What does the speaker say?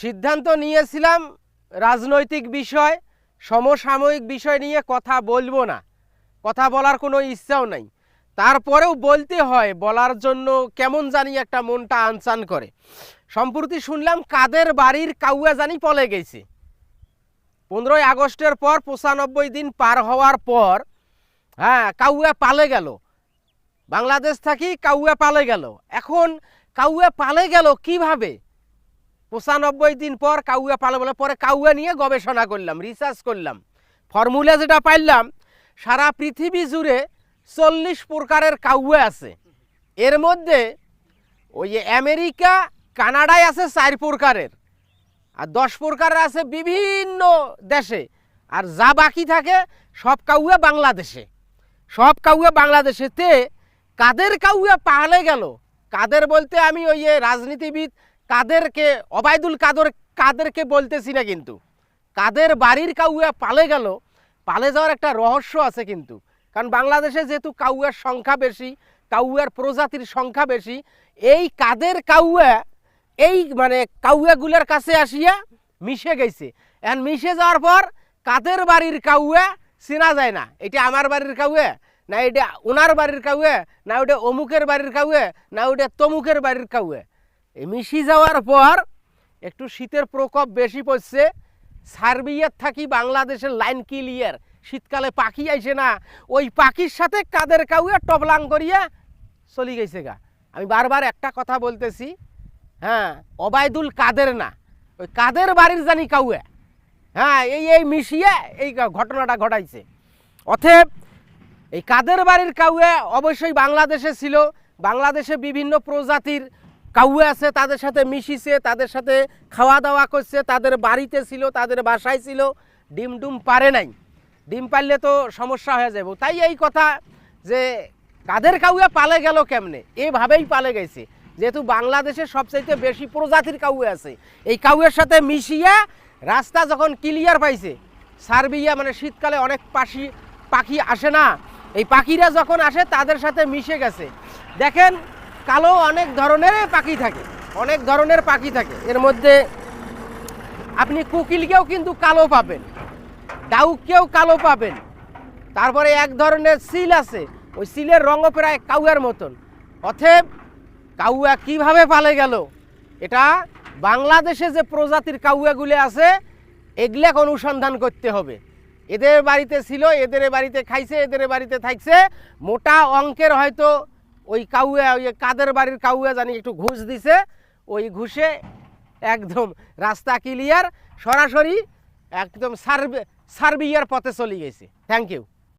সিদ্ধান্ত নিয়েছিলাম রাজনৈতিক বিষয়, সমসাময়িক বিষয় নিয়ে কথা বলব না। কথা বলার কোনো ইচ্ছাও নাই। তারপরেও বলতে হয়, বলার জন্য কেমন জানি একটা মনটা আনচান করে। সম্প্রতি শুনলাম কাদের বাড়ির কাউয়া জানি পলে গেছে। পনেরোই আগস্টের পর পঁচানব্বই দিন পার হওয়ার পর হ্যাঁ কাউয়া পালে গেল। বাংলাদেশ থাকি কাউয়া পালে গেল। এখন কাউয়া পালে গেল কীভাবে? পঁচানব্বই দিন পর কাউয়া পালে বলে পরে কাউয়া নিয়ে গবেষণা করলাম রিসার্চ করলাম। ফর্মুলা যেটা পাইলাম, সারা পৃথিবী জুড়ে চল্লিশ প্রকারের কাউয়া আছে। এর মধ্যে ওই আমেরিকা, কানাডায় আছে চার প্রকারের। আর দশ প্রকারের আছে বিভিন্ন দেশে। আর যা বাকি থাকে, সব কাউয়া বাংলাদেশে। সব কাউয়া বাংলাদেশেতে কাদের কাউয়া পালে গেল? কাদের বলতে আমি ওই যে রাজনীতিবিদ কাদেরকে, অবায়দুল কাদের, কাদেরকে বলতেছি না কিন্তু। কাদের বাড়ির কাউয়া পালে গেল, পালে যাওয়ার একটা রহস্য আছে কিন্তু। কারণ বাংলাদেশে যেহেতু কাউয়ার সংখ্যা বেশি, কাউয়ার প্রজাতির সংখ্যা বেশি, এই কাদের কাউয়া, এই মানে কাউয়াগুলোর কাছে আসিয়া মিশে গেছে। এখন মিশে যাওয়ার পর কাদের বাড়ির কাউয়া চেনা যায় না। এটা আমার বাড়ির কাউয়া, না এটা ওনার বাড়ির কাউয়া, না ওটা অমুকের বাড়ির কাউয়া, না ওটা তমুকের বাড়ির কাউয়া। মিশি যাওয়ার পর একটু শীতের প্রকোপ বেশি পড়ছে। সার্বিয়ার থাকি বাংলাদেশের লাইন ক্লিয়ার। শীতকালে পাখি আইসে না। ওই পাখির সাথে কাদের কাউয়া টপলাং করিয়া চলি গেছে গা। আমি বারবার একটা কথা বলতেছি হ্যাঁ অবায়দুল কাদের না? ওই কাদের বাড়ির জানি কাউয়া? হ্যাঁ এই এই মিশিয়ে এই ঘটনাটা ঘটাইছে। অথব এই কাদের বাড়ির কাউয়া অবশ্যই বাংলাদেশে ছিল। বাংলাদেশে বিভিন্ন প্রজাতির কাউয়া আছে, তাদের সাথে মিশিছে, তাদের সাথে খাওয়া দাওয়া করছে, তাদের বাড়িতে ছিল, তাদের বাসায় ছিল। ডিম ডুম পারে নাই। ডিম পারলে তো সমস্যা হয়ে যাবে তাই এই কথা যে কাদের কাউয়া পালে গেল কেমনে? এভাবেই পালে গেছে। যেহেতু বাংলাদেশে সবচাইতে বেশি প্রজাতির কাউয়া আছে, এই কাউয়ের সাথে মিশিয়ে রাস্তা যখন ক্লিয়ার পাইছে, সার্বিয়া মানে শীতকালে অনেক পাখি পাখি আসে না। এই পাখিরা যখন আসে, তাদের সাথে মিশে গেছে। দেখেন কালো অনেক ধরনের পাখি থাকে, অনেক ধরনের পাখি থাকে। এর মধ্যে আপনি কুকিলকেও কিন্তু কালো পাবেন, ডাউককেও কালো পাবেন। তারপরে এক ধরনের সিল আছে, ওই সিলের রঙও প্রায় কাউয়ার মতন। অথব কাউয়া কীভাবে পালে গেল? এটা বাংলাদেশে যে প্রজাতির কাউয়াগুলি আছে, এগুলাক অনুসন্ধান করতে হবে। এদের বাড়িতে ছিল, এদের বাড়িতে খাইছে, এদের বাড়িতে থাকছে, মোটা অঙ্কের হয়তো ওই কাউয়া, ওই কাদের বাড়ির কাউয়া জানি একটু ঘুষ দিছে। ওই ঘুষে একদম রাস্তা ক্লিয়ার সরাসরি একদম সার্বে, সার্বিয়ার পথে চলে গেছে। Thank you